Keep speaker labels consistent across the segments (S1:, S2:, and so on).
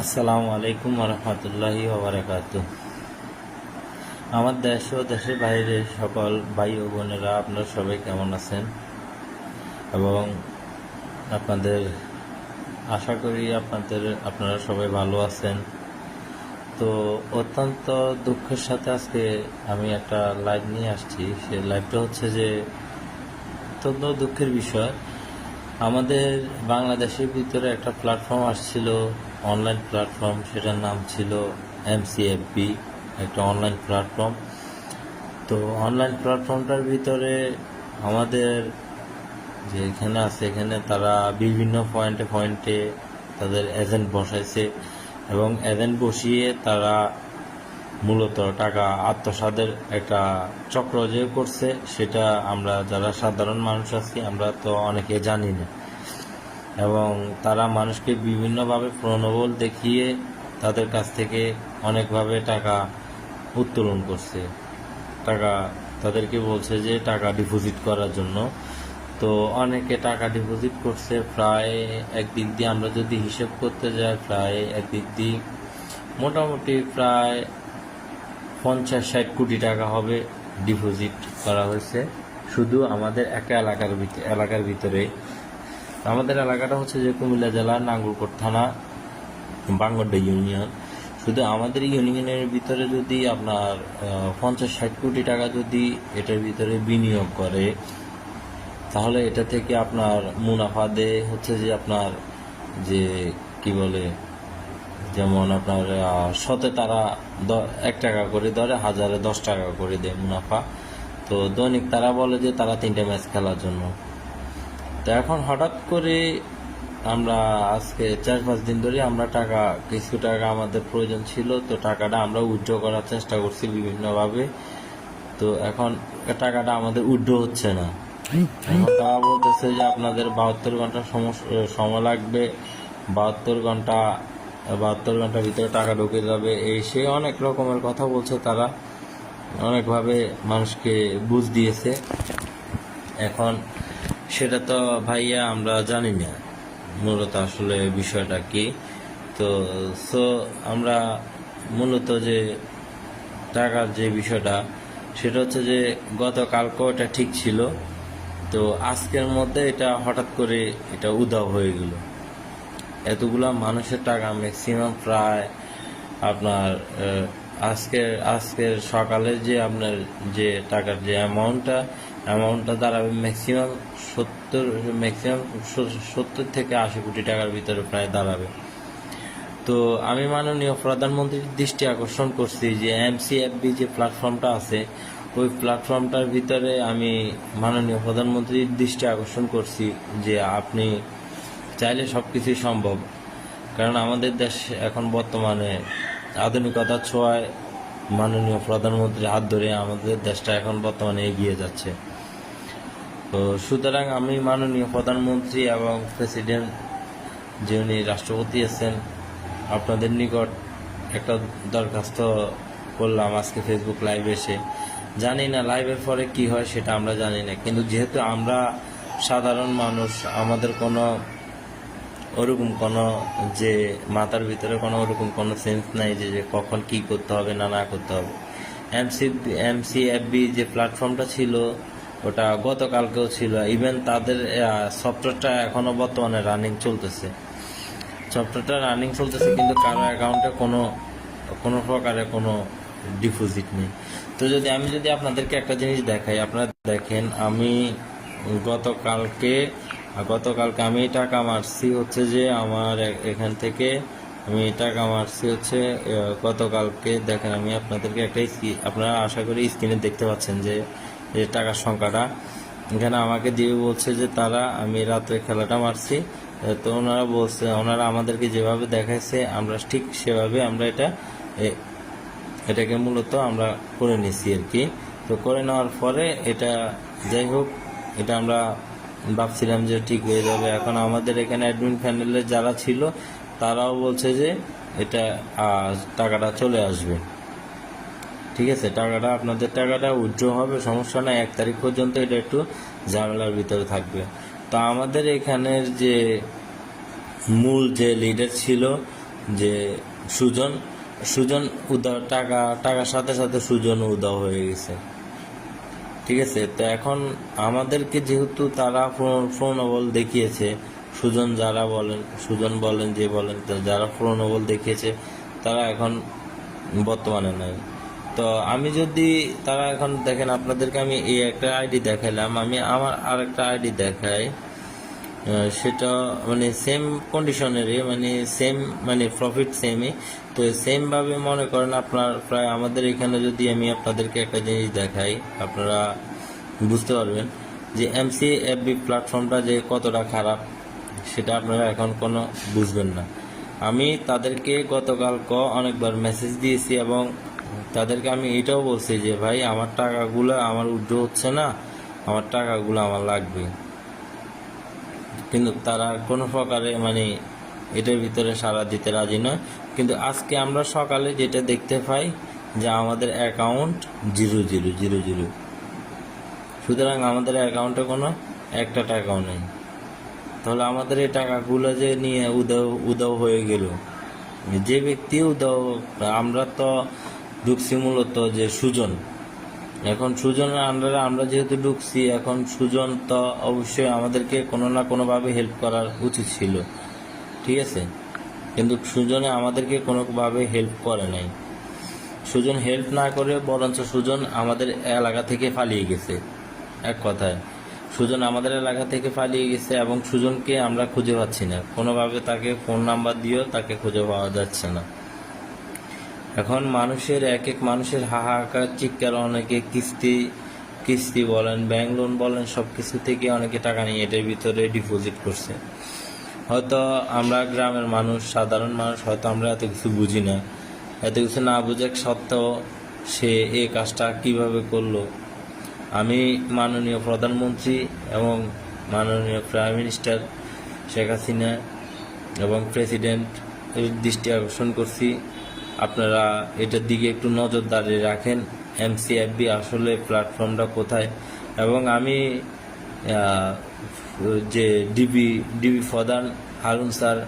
S1: আসসালামু আলাইকুম রহমতুল্লাহি ওবরাকাতু আমার দেশ ও দেশের বাইরে সকল ভাই ও বোনেরা, আপনারা সবাই কেমন আছেন? এবং আপনাদের আশা করি আপনাদের, আপনারা সবাই ভালো আছেন। তো অত্যন্ত দুঃখের সাথে আজকে আমি একটা লাইভ নিয়ে আসছি। সে লাইভটা হচ্ছে যে অত্যন্ত দুঃখের বিষয়। আমাদের বাংলাদেশের ভিতরে একটা প্ল্যাটফর্ম আসছিল অনলাইন প্ল্যাটফর্ম সেটার নাম ছিল এমসিএফবি একটা অনলাইন প্ল্যাটফর্ম তো অনলাইন প্ল্যাটফর্মটার ভিতরে আমাদের যে এখানে আছে, এখানে তারা বিভিন্ন পয়েন্টে পয়েন্টে তাদের এজেন্ট বসাইছে এবং এজেন্ট বসিয়ে তারা মূলত টাকা আত্মসাদের একটা চক্র যে করছে, সেটা আমরা যারা সাধারণ মানুষ আছি, আমরা তো অনেকে জানি না। এবং তারা মানুষকে বিভিন্নভাবে প্রণবল দেখিয়ে তাদের কাছ থেকে অনেকভাবে টাকা উত্তোলন করছে। টাকা তাদেরকে বলছে যে টাকা ডিপোজিট করার জন্য। তো অনেকে টাকা ডিপোজিট করছে, প্রায় একদিক দিয়ে আমরা যদি হিসেব করতে যাই, প্রায় একদিক দিয়ে মোটামুটি প্রায় পঞ্চাশ ষাট কোটি টাকা হবে ডিপোজিট করা হয়েছে। শুধু আমাদের একটা এলাকার ভিতরে এলাকার ভিতরে আমাদের এলাকাটা হচ্ছে যে কুমিল্লা জেলার নাঙ্গলকোট থানা বাংগড্ডা ইউনিয়ন। শুধু আমাদের ইউনিয়নের ভিতরে যদি আপনার পঞ্চাশ ষাট কোটি টাকা যদি এটার ভিতরে বিনিয়োগ করে, তাহলে এটা থেকে আপনার মুনাফা দেয় হচ্ছে যে আপনার যে, কি বলে, যেমন আপনার শতে তারা এক টাকা করে ধরে, হাজারে দশ টাকা করে দেয় মুনাফা। তো দৈনিক তারা বলে যে তারা তিনটে ম্যাচ খেলার জন্য। তো এখন হঠাৎ করে আমরা আজকে চার পাঁচ দিন ধরে আমরা টাকা কিছু টাকা আমাদের প্রয়োজন ছিল তো টাকাটা আমরা উইথড্র করার চেষ্টা করছি বিভিন্নভাবে। তো এখন টাকাটা আমাদের উইথড্র হচ্ছে না। তারা বলতেছে যে আপনাদের বাহাত্তর ঘণ্টা সময় লাগবে। বাহাত্তর ঘণ্টা বাহাত্তর ঘণ্টার ভিতরে টাকা ঢুকে যাবে। এই সে অনেক রকমের কথা বলছে তারা। অনেকভাবে মানুষকে বুঝ দিয়েছে। এখন সেটা তো ভাইয়া আমরা জানি না। মূলত আসলে বিষয়টা কি? তো সো আমরা মূলত যে টাকার যে বিষয়টা, সেটা হচ্ছে যে গতকালকেও এটা ঠিক ছিল, তো আজকের মধ্যে এটা হঠাৎ করে এটা উধাও হয়ে গেল। এতগুলা মানুষের টাকা ম্যাক্সিমাম প্রায় আপনার আজকের আজকের সকালে যে আপনার যে টাকার যে অ্যামাউন্টটা অ্যামাউন্টটা দাঁড়াবে ম্যাক্সিমাম সত্তর ম্যাক্সিমাম সত্তর থেকে আশি কোটি টাকার ভিতরে প্রায় দাঁড়াবে। তো আমি মাননীয় প্রধানমন্ত্রীর দৃষ্টি আকর্ষণ করছি যে এমসিএফবি যে প্ল্যাটফর্মটা আছে, ওই প্ল্যাটফর্মটার ভিতরে আমি মাননীয় প্রধানমন্ত্রীর দৃষ্টি আকর্ষণ করছি যে আপনি চাইলে সব কিছুই সম্ভব। কারণ আমাদের দেশ এখন বর্তমানে আধুনিকতার ছোঁয়ায় মাননীয় প্রধানমন্ত্রীর হাত ধরে আমাদের দেশটা এখন বর্তমানে এগিয়ে যাচ্ছে। তো সুতরাং আমি মাননীয় প্রধানমন্ত্রী এবং প্রেসিডেন্ট যিনি রাষ্ট্রপতি আছেন, আপনাদের নিকট একটা দরখাস্ত করলাম আজকে ফেসবুক লাইভ এসে। জানি না লাইভের পরে কি হয় সেটা আমরা জানি না, কিন্তু যেহেতু আমরা সাধারণ মানুষ, আমাদের কোনো ওরকম কোনো যে মাথার ভিতরে কোনো ওরকম কোনো সেন্স নাই যে কখন কি করতে হবে না না করতে হবে। এমসি এমসিএফবি যে প্ল্যাটফর্মটা ছিল ওটা গতকালকেও ছিল। ইভেন তাদের সফটওয়্যারটা এখনও বর্তমানে রানিং চলতেছে। সফটওয়্যারটা রানিং চলতেছে কিন্তু কারও অ্যাকাউন্টে কোনো কোনো প্রকারে কোনো ডিপোজিট নেই। তো যদি, আমি যদি আপনাদেরকে একটা জিনিস দেখাই, আপনারা দেখেন, আমি গতকালকে গতকালকে আমি টাকা মারছি হচ্ছে যে আমার এখান থেকে আমি টাকা মারছি হচ্ছে গতকালকে, দেখেন আমি আপনাদেরকে একটা আপনারা আশা করি স্ক্রিনে দেখতে পাচ্ছেন যে যে টাকার সংখ্যাটা। এখানে আমাকে দিয়ে বলছে যে, তারা, আমি রাত্রে খেলাটা মারছি। তো ওনারা বলছে, ওনারা আমাদেরকে যেভাবে দেখাইছে, আমরা ঠিক সেভাবে আমরা এটা এটাকে মূলত আমরা করে নিছি আর কি। তো করে নেওয়ার পরে এটা যাই হোক, এটা আমরা ভাবছিলাম যে ঠিক হয়ে যাবে। এখন আমাদের এখানে অ্যাডমিন প্যানেলে যারা ছিল, তারাও বলছে যে, এটা টাকাটা চলে আসবে। ঠিক আছে, টাকাটা আপনাদের টাকাটা উইথড্র হবে, সমস্যা নাই, এক তারিখ পর্যন্ত এটা একটু ঝামেলার ভিতরে থাকবে। তো আমাদের এখানের যে মূল যে লিডার ছিল, যে সুজন সুজন উদাও টাকা, টাকার সাথে সাথে সুজন উদাও হয়ে গেছে। ঠিক আছে, তো এখন আমাদেরকে যেহেতু তারা প্রণবল দেখিয়েছে, সুজন যারা বলেন, সুজন বলেন, যে বলেন যারা প্রণবল দেখিয়েছে, তারা এখন বর্তমানে নাই। তো আমি যদি, তারা এখন দেখেন আপনাদেরকে আমি এই একটা আইডি দেখাইলাম, আমি আমার আর একটা আইডি দেখাই। সেটা মানে সেম কন্ডিশনেরই মানে সেম মানে প্রফিট সেমই তো সেমভাবে মনে করেন আপনার প্রায় আমাদের এখানে যদি আমি আপনাদেরকে একটা জিনিস দেখাই, আপনারা বুঝতে পারবেন যে এমসি এফবি প্ল্যাটফর্মটা যে কতটা খারাপ, সেটা আপনারা এখন কোনো বুঝবেন না। আমি তাদেরকে গতকাল ক অনেকবার মেসেজ দিয়েছি এবং তাদেরকে আমি এটাও বলছি যে, ভাই, আমার টাকাগুলো আমার উজ্জ্ব হচ্ছে না, আমার টাকাগুলো আমার লাগবে। কিন্তু তারা কোনো প্রকারে মানে এটার ভিতরে সাড়া দিতে রাজি নয়। কিন্তু আজকে আমরা সকালে যেটা দেখতে পাই যে, আমাদের account zero zero zero zero. সুতরাং আমাদের অ্যাকাউন্টে কোনো একটা টাকাও নেই। তাহলে আমাদের এই টাকাগুলো যে নিয়ে উদাও উদাও হয়ে গেল। যে ব্যক্তি উদাও, আমরা তো ঢুকছি মূলত যে সুজন। এখন সুজনের আন্ডারে আমরা যেহেতু ঢুকছি এখন সুজন তো অবশ্যই আমাদেরকে কোনো না কোনোভাবে হেল্প করার উচিত ছিল। ঠিক আছে? কিন্তু সুজনে আমাদেরকে কোনোভাবে হেল্প করে নাই। সুজন হেল্প না করে বরঞ্চ সুজন আমাদের এলাকা থেকে পালিয়ে গেছে। এক কথায়, সুজন আমাদের এলাকা থেকে পালিয়ে গেছে এবং সুজনকে আমরা খুঁজে পাচ্ছি না। কোনোভাবে তাকে ফোন নাম্বার দিয়েও তাকে খুঁজে পাওয়া যাচ্ছে না। এখন মানুষের এক এক মানুষের হাহাকার, চিৎকার, অনেকে কিস্তি কিস্তি বলেন, ব্যাংক লোন বলেন সব কিছু থেকে অনেকে টাকা নিয়ে এটার ভিতরে ডিপোজিট করছে। হয়তো আমরা গ্রামের মানুষ, সাধারণ মানুষ, হয়তো আমরা এত কিছু বুঝি না। এত কিছু না বুঝে সত্ত্বেও সে এই কাজটা কীভাবে করল? আমি মাননীয় প্রধানমন্ত্রী এবং মাননীয় প্রাইম মিনিস্টার শেখ হাসিনা এবং প্রেসিডেন্ট দৃষ্টি আকর্ষণ করছি। আপনারা এটার দিকে একটু নজরদারি রাখেন। এমসিএফবি আসলে প্ল্যাটফর্মটা কোথায়? এবং আমি যে ডিবি ডিবি প্রধান হারুন স্যার,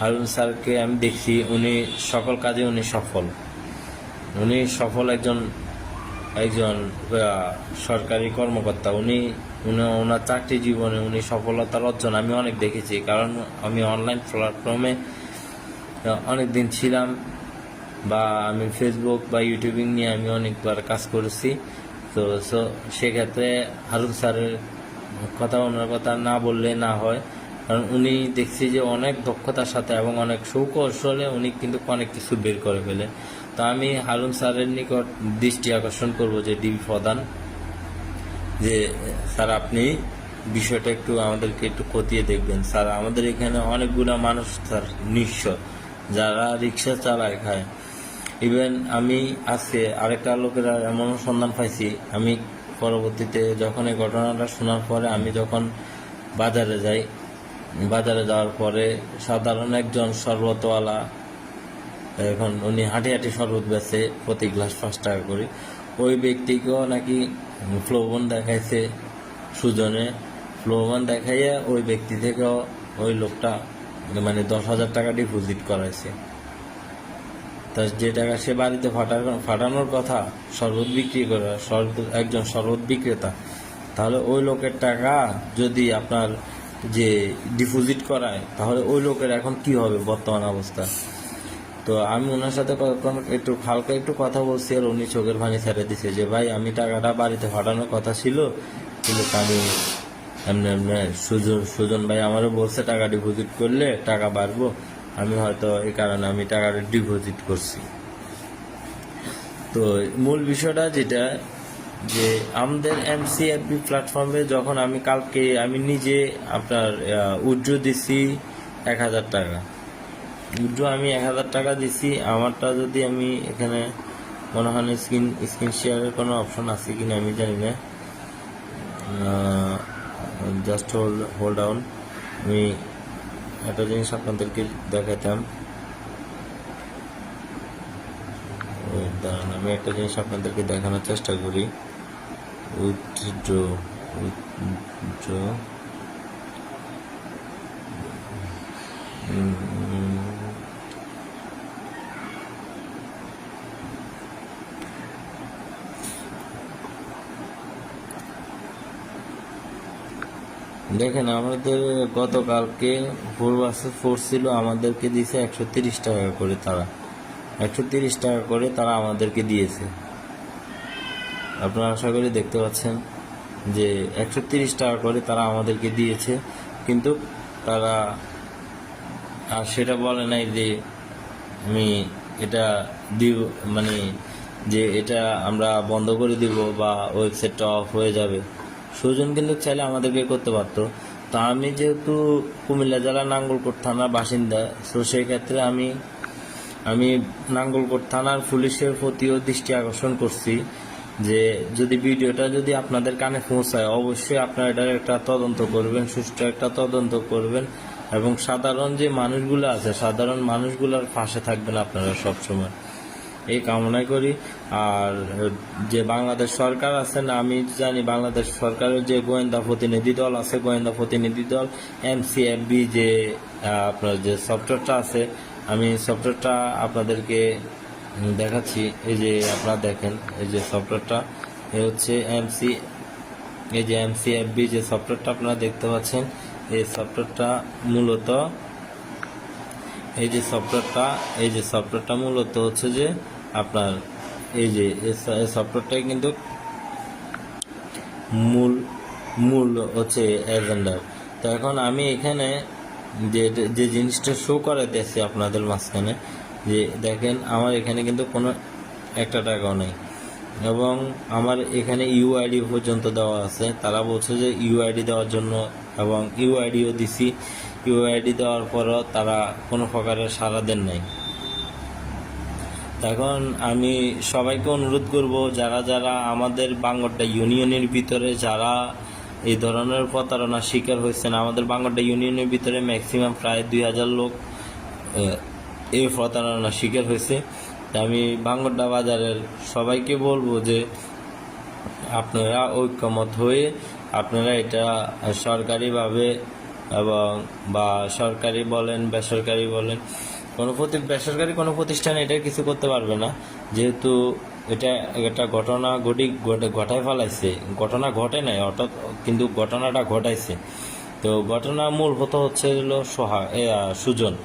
S1: হারুন স্যারকে আমি দেখছি, উনি সকল কাজে উনি সফল। উনি সফল একজন একজন সরকারি কর্মকর্তা। উনি উনি ওনার চাকরি জীবনে উনি সফলতার অর্জন আমি অনেক দেখেছি। কারণ আমি অনলাইন প্ল্যাটফর্মে অনেক দিন ছিলাম। বা আমি ফেসবুক বা ইউটিউবিং নিয়ে আমি অনেকবার কাজ করেছি। তো সো সেক্ষেত্রে হারুন স্যারের কথা, ওনার কথা না বললে না হয়। কারণ উনি দেখছি যে অনেক দক্ষতার সাথে এবং অনেক সুকৌশলে উনি কিন্তু অনেক কিছু বের করে ফেলে। তো আমি হারুন স্যারের নিকট দৃষ্টি আকর্ষণ করব যে ডিবি প্রধান, যে স্যার আপনি বিষয়টা একটু আমাদেরকে একটু খতিয়ে দেখবেন। স্যার, আমাদের এখানে অনেকগুলো মানুষ স্যার, নিঃস্ব। যারা রিক্সা চালায় খায় ইভেন আমি আজকে আরেকটা লোকের এমন সন্ধান পাইছি, আমি পরবর্তীতে যখন এই ঘটনাটা শোনার পরে আমি যখন বাজারে যাই, বাজারে যাওয়ার পরে সাধারণ একজন শরবতওয়ালা, এখন উনি হাঁটি হাঁটি শরবত বেচে প্রতি গ্লাস পাঁচ টাকা করে, ওই ব্যক্তিকেও নাকি ফ্লোবন দেখাইছে সুজনে। ফ্লোবন দেখাইয়া ওই ব্যক্তি থেকেও ওই লোকটা মানে দশ হাজার টাকা ডিপোজিট করাইছে। তা যে টাকা সে বাড়িতে ফাটানো ফাটানোর কথা শরবত বিক্রি করে একজন শরবত বিক্রেতা, তাহলে ওই লোকের টাকা যদি আপনার যে ডিপোজিট করায়, তাহলে ওই লোকের এখন কি হবে বর্তমান অবস্থা? তো আমি ওনার সাথে একটু হালকা একটু কথা বলছি, আর উনি চোখের ভাঙি ছেড়ে দিছে যে, ভাই, আমি টাকাটা বাড়িতে ফাটানোর কথা ছিল, কিন্তু আমি এমনি এমনি সুজন সুজন ভাই আমারও বলছে, টাকা ডিপোজিট করলে টাকা বাড়বো। আমি হয়তো এই কারণে আমি টাকাটা ডিপোজিট করছি। তো মূল বিষয়টা যেটা, যে আমাদের এমসিএফবি প্ল্যাটফর্মে যখন আমি কালকে আমি নিজে আপনার উজ্জ্ব দিছি এক হাজার টাকা। উজ্জ্ব আমি এক হাজার টাকা দিছি, আমারটা যদি আমি এখানে মনে হয় স্ক্রিন স্ক্রিন শেয়ারের কোনো অপশন আছে কিনা আমি জানি না। জাস্ট হোল্ড হোল্ড ডাউন আমি একটা জিনিস আপনাদেরকে দেখাতাম দাঁড়ান আমি একটা জিনিস আপনাদেরকে দেখানোর চেষ্টা করি। উইথড্র দেখেন, আমাদের গতকালকে ফোর বাসে ফোর ছিল, আমাদেরকে দিয়েছে একশো তিরিশ টাকা করে তারা। একশো তিরিশ টাকা করে তারা আমাদেরকে দিয়েছে। আপনারা আশা করি দেখতে পাচ্ছেন যে একশো তিরিশ টাকা করে তারা আমাদেরকে দিয়েছে, কিন্তু তারা, আর সেটা বলে নাই যে আমি এটা দিব মানে যে এটা আমরা বন্ধ করে দিব বা ওয়েবসাইটটা অফ হয়ে যাবে। সুজন কিন্তু চাইলে আমাদেরকে করতে পারতো। তা আমি যেহেতু কুমিল্লা জেলা নাঙ্গলকোট থানার বাসিন্দা, তো সেই ক্ষেত্রে আমি আমি নাঙ্গলকোট থানার পুলিশের প্রতিও দৃষ্টি আকর্ষণ করছি যে যদি ভিডিওটা যদি আপনাদের কানে পৌঁছায়, অবশ্যই আপনারা এটার একটা তদন্ত করবেন, সুষ্ঠু একটা তদন্ত করবেন এবং সাধারণ যে মানুষগুলো আছে, সাধারণ মানুষগুলোর পাশে থাকবেন আপনারা সবসময়। এই কামনা করি। আর, যে বাংলাদেশ সরকার আছেন আমি জানি বাংলাদেশ সরকারের যে গোয়েন্দা প্রতিনিধি দল আছে, গোয়েন্দা প্রতিনিধি দল এমসিএফবি যে আপনার যে সফটওয়্যারটা আছে, আমি সফটওয়্যারটা আপনাদেরকে দেখাচ্ছি। এই যে আপনারা দেখেন, এই যে সফটওয়্যারটা, এ হচ্ছে এমসি, এই যে এমসিএফবি যে সফটওয়্যারটা আপনারা দেখতে পাচ্ছেন, এই সফটওয়্যারটা মূলত, এই যে সফটওয়্যারটা, এই যে সফটওয়্যারটা মূলত হচ্ছে যে আপনার এই যে সফটওয়্যারটাই কিন্তু মূল মূল হচ্ছে এজেন্ডার তো এখন আমি এখানে যে যে জিনিসটা শো করাইতেছি আপনাদের মাঝখানে, যে দেখেন আমার এখানে কিন্তু কোনো একটা টাকাও নেই। এবং আমার এখানে ইউআইডি পর্যন্ত দেওয়া আছে। তারা বলছে যে ইউআইডি দেওয়ার জন্য এবং ইউআইডিও দিছি। ইউআইডি দেওয়ার পরও তারা কোনো প্রকারের সাড়া দেন নাই। এখন আমি সবাইকে অনুরোধ করব, যারা যারা আমাদের বাঙ্গরটা ইউনিয়নের ভিতরে, যারা এই ধরনের প্রতারণার শিকার হয়েছেন, আমাদের বাঙ্গরটা ইউনিয়নের ভিতরে ম্যাক্সিমাম প্রায় দুই হাজার লোক এই প্রতারণার শিকার হয়েছে। আমি বাঙ্গরডা বাজারের সবাইকে বলব যে, আপনারা ঐক্যমত হয়ে আপনারা এটা সরকারিভাবে এবং বা সরকারি বলেন, বেসরকারি বলেন কোনো বেসরকারি কোনো প্রতিষ্ঠান এটা কিছু করতে পারবে না। যেহেতু এটা একটা ঘটনা ঘটি ঘটে- ঘটায় ফেলাইছে। ঘটনা ঘটে নাই, অর্থাৎ কিন্তু ঘটনাটা ঘটাইছে। তো ঘটনা মূল হতো হচ্ছে হলো সোহা সুজন।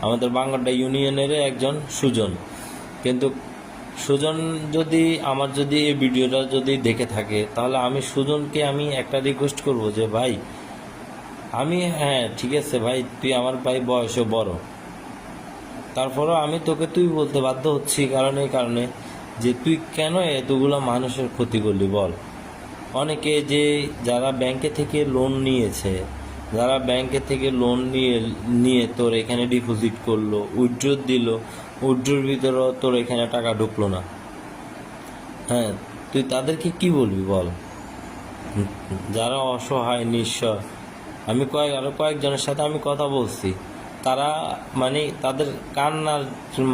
S1: আমাদের বাংলাডা ইউনিয়নের একজন সুজন। কিন্তু সুজন যদি আমার যদি এই ভিডিওটা যদি দেখে থাকে, তাহলে আমি সুজনকে আমি একটা রিকোয়েস্ট করব যে, ভাই, আমি হ্যাঁ ঠিক আছে ভাই, তুই আমার ভাই বয়সে বড়। তারপরও আমি তোকে তুই বলতে বাধ্য হচ্ছি কারণ এই কারণে যে তুই কেন এতগুলো মানুষের ক্ষতি করলি বল। অনেকে যে যারা ব্যাংকে থেকে লোন নিয়েছে, যারা ব্যাংকে থেকে লোন নিয়ে নিয়ে তোর এখানে ডিপোজিট করল উইথড্র দিল উইথড্রোর ভিতরেও তোর এখানে টাকা ঢুকলো না। হ্যাঁ তুই তাদেরকে কি বলবি বল? যারা অসহায়, নিঃস্ব, আমি কয়েক, আরও কয়েকজনের সাথে আমি কথা বলছি। তারা মানে তাদের কান্নার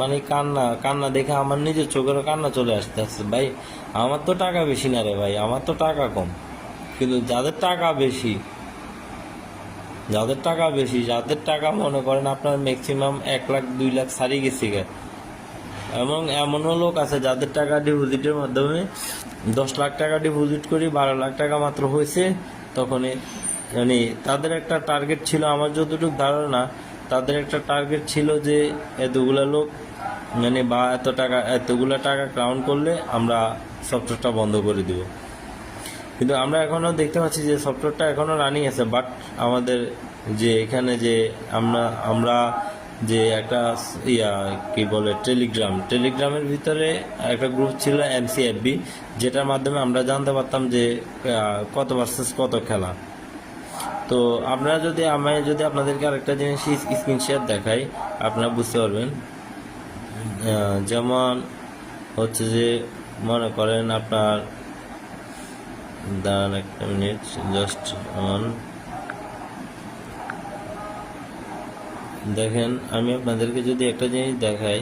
S1: মানে কান্না কান্না দেখে আমার নিজের চোখেরও কান্না চলে আসতে আসছে ভাই, আমার তো টাকা বেশি না রে ভাই, আমার তো টাকা কম। কিন্তু যাদের টাকা বেশি, যাদের টাকা বেশি, যাদের টাকা মনে করেন আপনার ম্যাক্সিমাম এক লাখ, দুই লাখ সারি গেছে এবং এমনও লোক আছে যাদের টাকা ডিপোজিটের মাধ্যমে দশ লাখ টাকা ডিপোজিট করি, বারো লাখ টাকা মাত্র হয়েছে, তখনই মানে তাদের একটা টার্গেট ছিল। আমার যতটুকু ধারণা তাদের একটা টার্গেট ছিল যে এতগুলা লোক মানে বা এত টাকা, এতগুলা টাকা কাউন্ট করলে আমরা সফটওয়্যারটা বন্ধ করে দিব। কিন্তু আমরা এখনও দেখতে পাচ্ছি যে সফটওয়্যারটা এখনও রানিং আছে বাট আমাদের যে এখানে যে আমরা আমরা যে একটা ইয়া, কি বলে টেলিগ্রাম টেলিগ্রামের ভিতরে একটা গ্রুপ ছিল এমসিএফবি যেটার মাধ্যমে আমরা জানতে পারতাম যে কত ভার্সেস কত খেলা। তো আপনারা যদি আমি যদি আপনাদেরকে আরেকটা জিনিস স্ক্রিনশট দেখাই, আপনারা বুঝতে পারবেন। যেমন হচ্ছে যে মনে করেন আপনার, দাঁড়ান একটা মিনিট জাস্ট অন দেখেন, আমি আপনাদেরকে যদি একটা জিনিস দেখাই,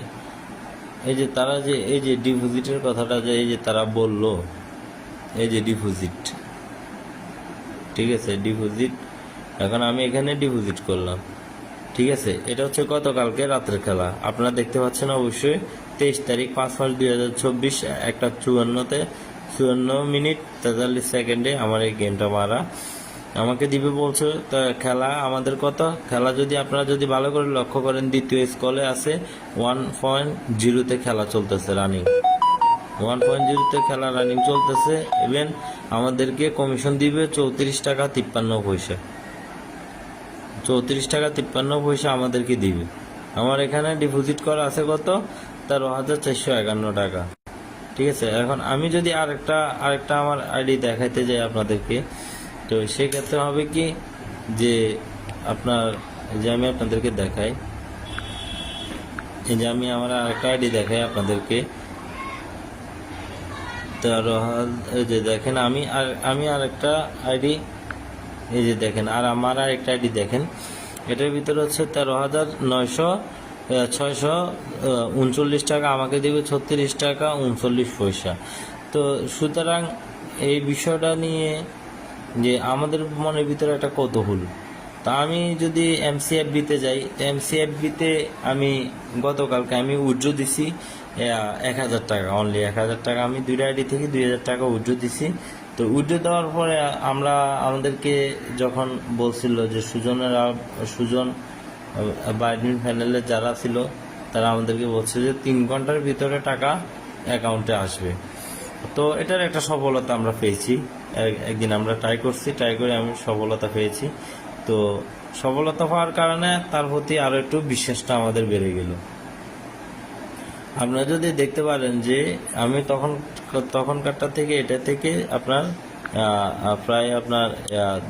S1: এই যে তারা যে, এই যে ডিপোজিটের কথাটা যে, এই যে তারা বলল, এই যে ডিপোজিট, ঠিক আছে, ডিপোজিট এখন আমি এখানে ডিপোজিট করলাম। ঠিক আছে? এটা হচ্ছে গতকালকে রাতের খেলা। আপনারা দেখতে পাচ্ছেন অবশ্যই তেইশ তারিখ পাঁচ মাস দুই হাজার চব্বিশ, একটা চুয়ান্নতে, চুয়ান্ন মিনিট তেতাল্লিশ সেকেন্ডে আমার এই গেমটা মারা। আমাকে দিবে বলছে, তা খেলা আমাদের কত? খেলা যদি আপনারা যদি ভালো করে লক্ষ্য করেন, দ্বিতীয় স্কলে আছে ওয়ান পয়েন্ট জিরোতে খেলা চলতেছে রানিং ওয়ান পয়েন্ট জিরোতে খেলা রানিং চলতেছে। ইভেন আমাদেরকে কমিশন দিবে চৌত্রিশ টাকা তিপ্পান্ন পয়সা। চৌত্রিশ টাকা তিপ্পান্ন পয়সা আমাদেরকে দিবে। আমার এখানে ডিপোজিট করা আছে কত? তেরো হাজার চারশো একান্ন টাকা। ঠিক আছে? এখন আমি যদি আরেকটা আরেকটা আমার আইডি দেখাইতে যাই আপনাদেরকে, তো সেক্ষেত্রে হবে কি যে আপনার যে আমি আপনাদেরকে দেখাই যে আমি আমার আরেকটা আইডি দেখাই আপনাদেরকে। তেরো যে দেখেন, আমি আর, আমি আরেকটা আইডি এই যে দেখেন, আর আমার আরেকটা আইডি দেখেন, এটার ভিতরে হচ্ছে তেরো হাজার নয়শো ছয়শো উনচল্লিশ টাকা, আমাকে দেবে ছত্রিশ টাকা, উনচল্লিশ পয়সা। তো সুতরাং এই বিষয়টা নিয়ে যে আমাদের মনের ভিতরে একটা কৌতূহল। তা আমি যদি এমসিএফবিতে যাই এমসিএফবিতে আমি গতকালকে আমি উজ্জ্ব দিছি এক হাজার টাকা অনলি এক হাজার টাকা। আমি দুইটা আইডি থেকে দুই হাজার টাকা উজ্জ্ব দিছি। তো উজ্জ্ব দেওয়ার পরে আমরা আমাদেরকে যখন বলছিল যে সুজনেরা, সুজন বা প্যানেলে যারা ছিল, তারা আমাদেরকে বলছে যে তিন ঘণ্টার ভিতরে টাকা অ্যাকাউন্টে আসবে। তো এটার একটা সফলতা আমরা পেয়েছি। এক- একদিন আমরা ট্রাই করছি ট্রাই করে আমি সফলতা পেয়েছি। তো সফলতা পাওয়ার কারণে তার প্রতি আরও একটু বিশ্বাসটা আমাদের বেড়ে গেল। আপনারা যদি দেখতে পারেন যে আমি তখন, তখনকারটা থেকে এটা থেকে আপনার প্রায় আপনার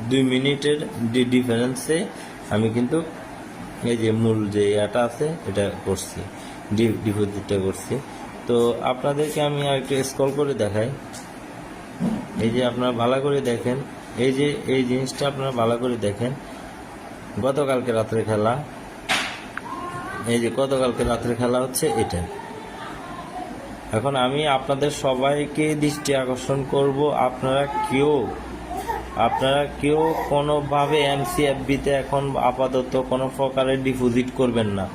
S1: দুই মিনিটের ডিফারেন্সে আমি কিন্তু এই যে মূল যে ইয়াটা আছে, এটা করছি ডিপোজিটটা করছি। তো আপনাদেরকে আমি আর একটু স্কল করে দেখাই। এই যে আপনারা ভালো করে দেখেন, এই যে, এই জিনিসটা আপনারা ভালো করে দেখেন। গতকালকে রাত্রে খেলা, এই যে গতকালকে রাত্রে খেলা হচ্ছে এটা। এখন আমি আপনাদের সবাইকে দৃষ্টি আকর্ষণ করব, আপনারা কেউ আপনারা কেউ কোনোভাবে এমসিএফবিতে এখন আপাতত কোনো প্রকারের ডিপোজিট করবেন না।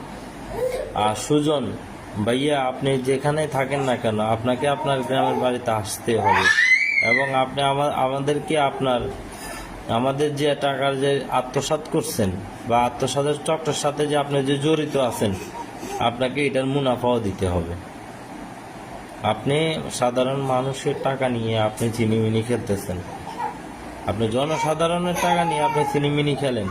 S1: আর সুজন, ভাইয়া আপনি যেখানে থাকেন না কেন, আপনাকে আপনার গ্রামের বাড়িতে আসতে হবে। এবং আপনি আমা- আমাদেরকে আপনার, আমাদের যে টাকার যে আত্মসাৎ করছেন বা আত্মসাতের চক্রের সাথে যে আপনি যে জড়িত আছেন, আপনাকে এটার মুনাফাও দিতে হবে। আপনি সাধারণ মানুষের টাকা নিয়ে আপনি চিনিমিনি খেলতেছেন। আপনি জনসাধারণের টাকা নিয়ে আপনি চিনিমিনি খেলেন।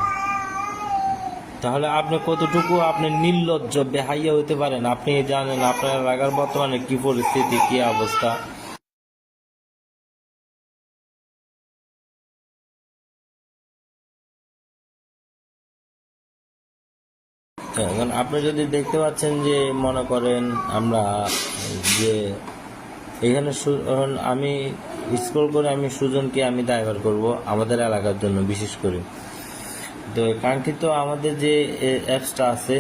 S1: তাহলে আপনি কতটুকু আপনি নির্লজ্জ, বেহাইয়া হইতে পারেন? আপনি জানেন আপনার এলাকার বর্তমানে কি পরিস্থিতি, কি অবস্থা? আপনি যদি দেখতে পাচ্ছেন যে, মনে করেন আমরা যে, এখানে আমি স্কুল করে আমি সুজনকে আমি ড্রাইভার করব আমাদের এলাকার জন্য, বিশেষ করে। তো কাঙ্ক্ষিত আমাদের যে অ্যাপসটা আছে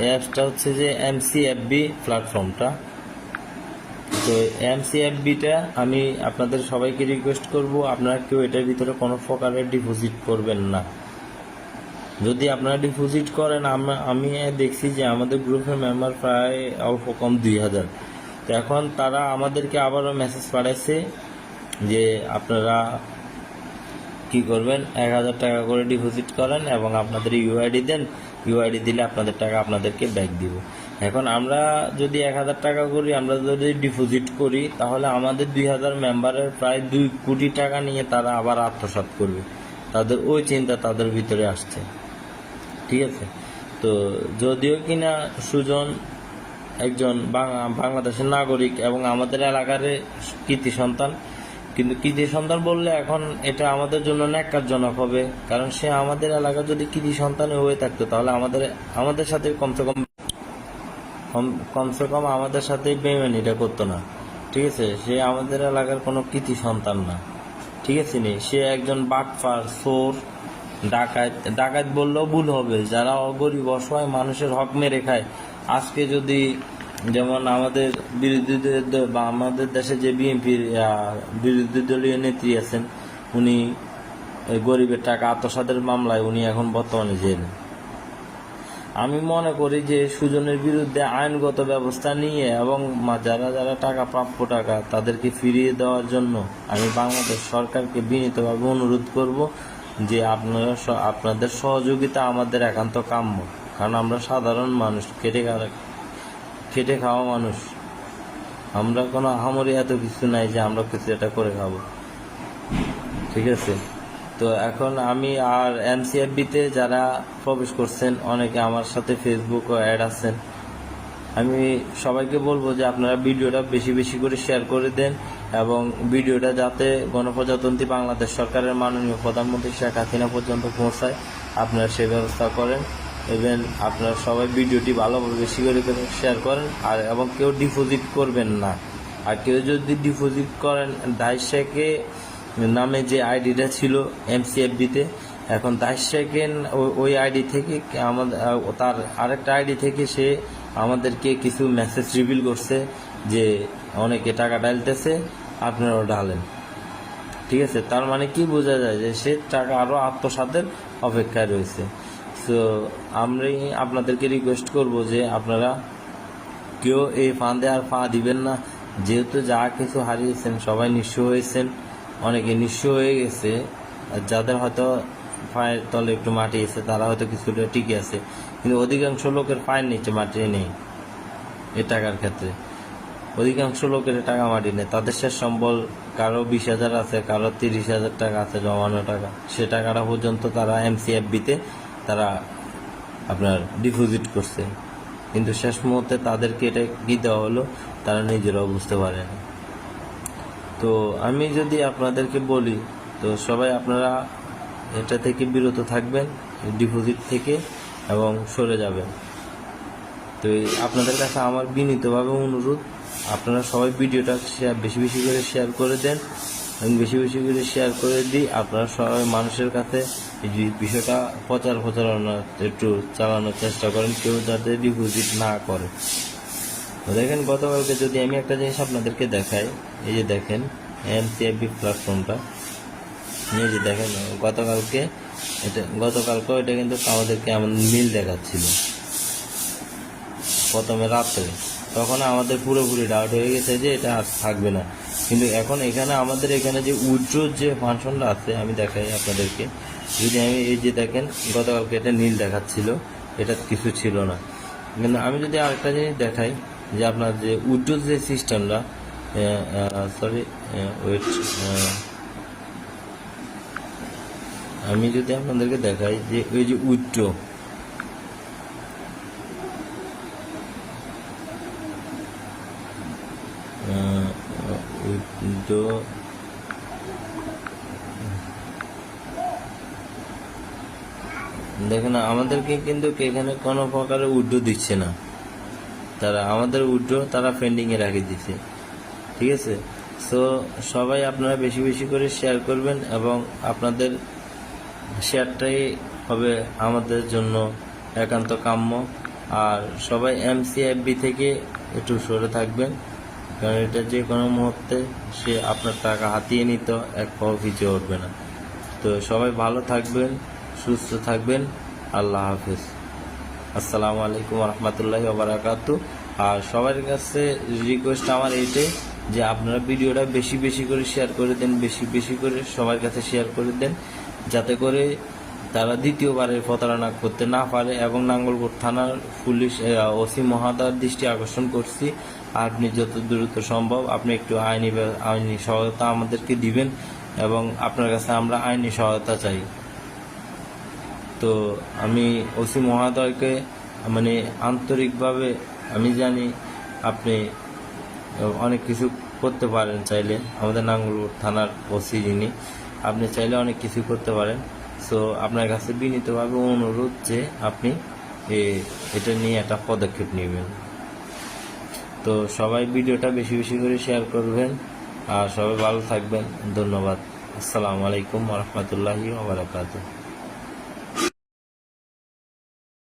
S1: অ্যাপসটা হচ্ছে যে এমসিএফবি প্ল্যাটফর্মটা তো এমসিএফবিটা আমি আপনাদের সবাইকে রিকোয়েস্ট করব, আপনারা কেউ এটার ভিতরে কোনো প্রকারের ডিপোজিট করবেন না। যদি আপনারা ডিপোজিট করেন, আম- দেখছি যে আমাদের গ্রুপের মেম্বার প্রায় অল্প কম দুই হাজার। তো এখন তারা আমাদেরকে আবারও মেসেজ পাঠাইছে যে আপনারা কি করবেন, এক হাজার টাকা করে ডিপোজিট করেন এবং আপনাদের ইউআইডি দেন। ইউআইডি দিলে আপনাদের টাকা আপনাদেরকে ব্যাক দিব। এখন আমরা যদি এক হাজার টাকা করি, আমরা যদি ডিপোজিট করি, তাহলে আমাদের দুই হাজার মেম্বারের প্রায় দুই কোটি টাকা নিয়ে তারা আবার আত্মসাৎ করবে। তাদের ওই চিন্তা তাদের ভিতরে আসছে। ঠিক আছে। তো যদিও কিনা সুজন একজন বাংলাদেশের নাগরিক এবং আমাদের এলাকার কৃতি সন্তান, কিন্তু কৃতি সন্তান বললে এখন এটা আমাদের জন্য ন্যাক্কারজনক হবে, কারণ সে আমাদের এলাকা যদি কৃতি সন্তান হয়ে থাকতো, তাহলে আমাদের আমাদের সাথে কমসে কম, কম- কমসে কম আমাদের সাথে বেমানিটা করতো না। ঠিক আছে? সে আমাদের এলাকার কোনো কৃতি সন্তান না। ঠিক আছে নি? সে একজন বাটফার, চোর ডাকাত ডাকাত বললেও ভুল হবে। যারা অগরিব, অসহায় মানুষের হক মেরে খায়। আজকে যদি যেমন আমাদের বিরোধী দল- বা আমাদের দেশে যে বিএনপির বিরোধী দলীয় নেত্রী আছেন, উনি গরিবের টাকা আত্মসাদের মামলায় উনি এখন বর্তমানে জেলে। আমি মনে করি যে সুজনের বিরুদ্ধে আইনগত ব্যবস্থা নিয়ে এবং যারা যারা টাকা, প্রাপ্য টাকা তাদেরকে ফিরিয়ে দেওয়ার জন্য আমি বাংলাদেশ সরকারকে বিনীতভাবে অনুরোধ করব। যে আপনারা আপনাদের সহযোগিতা আমাদের একান্ত কাম্য। কারণ আমরা সাধারণ মানুষ, খেটে খেটে খাওয়া মানুষ। আমরা কোনো আহামরি এত কিছু নাই যে আমরা কিছু এটা করে খাব। ঠিক আছে? তো এখন আমি আর এমসিএফবিতে যারা প্রবেশ করছেন, অনেকে আমার সাথে ফেসবুক ও অ্যাড আছেন। আমি সবাইকে বলব যে আপনারা ভিডিওটা বেশি বেশি করে শেয়ার করে দেন। এবং ভিডিওটা যাতে গণপ্রজাতন্ত্রী বাংলাদেশ সরকারের মাননীয় প্রধানমন্ত্রী শেখ হাসিনা পর্যন্ত পৌঁছায়, আপনারা সে ব্যবস্থা করেন। ইভেন আপনারা সবাই ভিডিওটি ভালোভাবে বেশি করে শেয়ার করেন, আর এবং কেউ ডিপোজিট করবেন না। আর কেউ যদি ডিপোজিট করেন শেখে নামে যে আইডিটা ছিল এমসিএফবিতে এখন দাইশ শেখের ওই আইডি থেকে আমাদের তার আরেকটা আইডি থেকে সে আমাদেরকে কিছু মেসেজ রিভিল করছে। যে অনেকে টাকা ডালতেছে আপনারাও ডালেন ঠিক আছে? তার মানে কি বোঝা যায় যে সে টাকা আরও আত্মসাতের অপেক্ষায় রয়েছে। তো আমি আপনাদেরকে রিকোয়েস্ট করব যে আপনারা কেউ এই ফাঁদে আর ফা দিবেন না। যেহেতু যা কিছু হারিয়েছেন সবাই নিঃস্ব হয়েছেন। অনেকে নিঃস্ব হয়ে গেছে। যাদের হয়তো পায়ের তলে একটু মাটি আছে, তারা হয়তো কিছুটা টিকে আছে। কিন্তু অধিকাংশ লোকের পায়ের নিচে মাটি নেই। এ টাকার ক্ষেত্রে। অধিকাংশ লোকের টাকা মাটি নেই। তাদের শেষ সম্বল কারও বিশ হাজার আছে, কারও তিরিশ হাজার টাকা আছে, জমানো টাকা। সে টাকাটা পর্যন্ত তারা এমসিএফবিতে তারা আপনার ডিপোজিট করছে। কিন্তু শেষ মুহূর্তে তাদেরকে এটা কি দেওয়া হলো, তারা নিজেরাও বুঝতে পারে না তো আমি যদি আপনাদেরকে বলি, তো সবাই আপনারা এটা থেকে বিরত থাকবেন ডিপোজিট থেকে এবং সরে যাবেন। তো আপনাদের কাছে আমার বিনীতভাবে অনুরোধ আপনারা সবাই ভিডিওটা শেয়ার বেশি বেশি করে শেয়ার করে দেন। এবং বেশি বেশি করে শেয়ার করে দিই। আপনারা সবাই মানুষের কাছে এই বিষয়টা প্রচার প্রচারণা একটু চালানোর চেষ্টা করেন, কেউ যাতে ডিপোজিট না করে। দেখেন, গতকালকে যদি আমি একটা জিনিস আপনাদেরকে দেখাই, এই যে দেখেন এম এমসিএফবি প্ল্যাটফর্মটা এই যে দেখেন, গতকালকে এটা, গতকালকেও এটা কিন্তু আমাদেরকে এমন মিল দেখাচ্ছিল। প্রথমে রাত্রে। তখন আমাদের পুরোপুরি ডাউট হয়ে গেছে যে এটা থাকবে না। কিন্তু এখন এখানে আমাদের এখানে যে উজ্জ্বল যে ফাংশনটা আছে, আমি দেখাই আপনাদেরকে। যদি আমি এই যে দেখেন, গতকালকে এটা নীল দেখাচ্ছিল, এটা কিছু ছিল না। কিন্তু আমি যদি আরেকটা জিনিস দেখাই, যে আপনার যে উজ্জ্বল যে সিস্টেমটা সরি ওয়েট আমি যদি আপনাদেরকে দেখাই যে ওই যে উজ্জ্ব উজ্জ্ব দেখেন, আমাদেরকে কিন্তু এখানে কোনো প্রকারের উড্ড দিচ্ছে না। তারা, আমাদের উড্ড তারা পেন্ডিংয়ে রাখে দিচ্ছে। ঠিক আছে? সো সবাই আপনারা বেশি বেশি করে শেয়ার করবেন এবং আপনাদের শেয়ারটাই হবে আমাদের জন্য একান্ত কাম্য। আর সবাই এমসিএফবি থেকে একটু সরে থাকবেন। কারণ এটা যে কোনো মুহূর্তে সে আপনার টাকা হাতিয়ে নিত, এক পাও পিছিয়ে উঠবে না। তো সবাই ভালো থাকবেন, সুস্থ থাকবেন। আল্লাহ হাফিজ। আসসালামু আলাইকুম রহমতুল্লাহ বারাকাতু আর সবার কাছে রিকোয়েস্ট আমার এইটাই যে আপনারা ভিডিওটা বেশি বেশি করে শেয়ার করে দেন, বেশি বেশি করে সবার কাছে শেয়ার করে দেন, যাতে করে তারা দ্বিতীয়বারের প্রতারণা করতে না পারে এবং নাঙ্গলকোট থানার পুলিশ ওসি মহাদার দৃষ্টি আকর্ষণ করছি। আপনি যত দ্রুত সম্ভব আপনি একটু আইনি আইনি সহায়তা আমাদেরকে দিবেন এবং আপনার কাছে আমরা আইনি সহায়তা চাই। তো আমি ওসি মহোদয়কে মানে আন্তরিকভাবে আমি জানি আপনি অনেক কিছু করতে পারেন চাইলে। আমাদের নাঙ্গলপুর থানার ওসি যিনি, আপনি চাইলে অনেক কিছু করতে পারেন। সো আপনার কাছে বিনীতভাবে অনুরোধ যে আপনি এটা নিয়ে একটা পদক্ষেপ নেবেন। তো সবাই ভিডিওটা বেশি বেশি করে শেয়ার করবেন। আর সবাই ভালো থাকবেন। ধন্যবাদ। আসসালামু আলাইকুম রহমতুল্লাহি ওবরাকাতুহ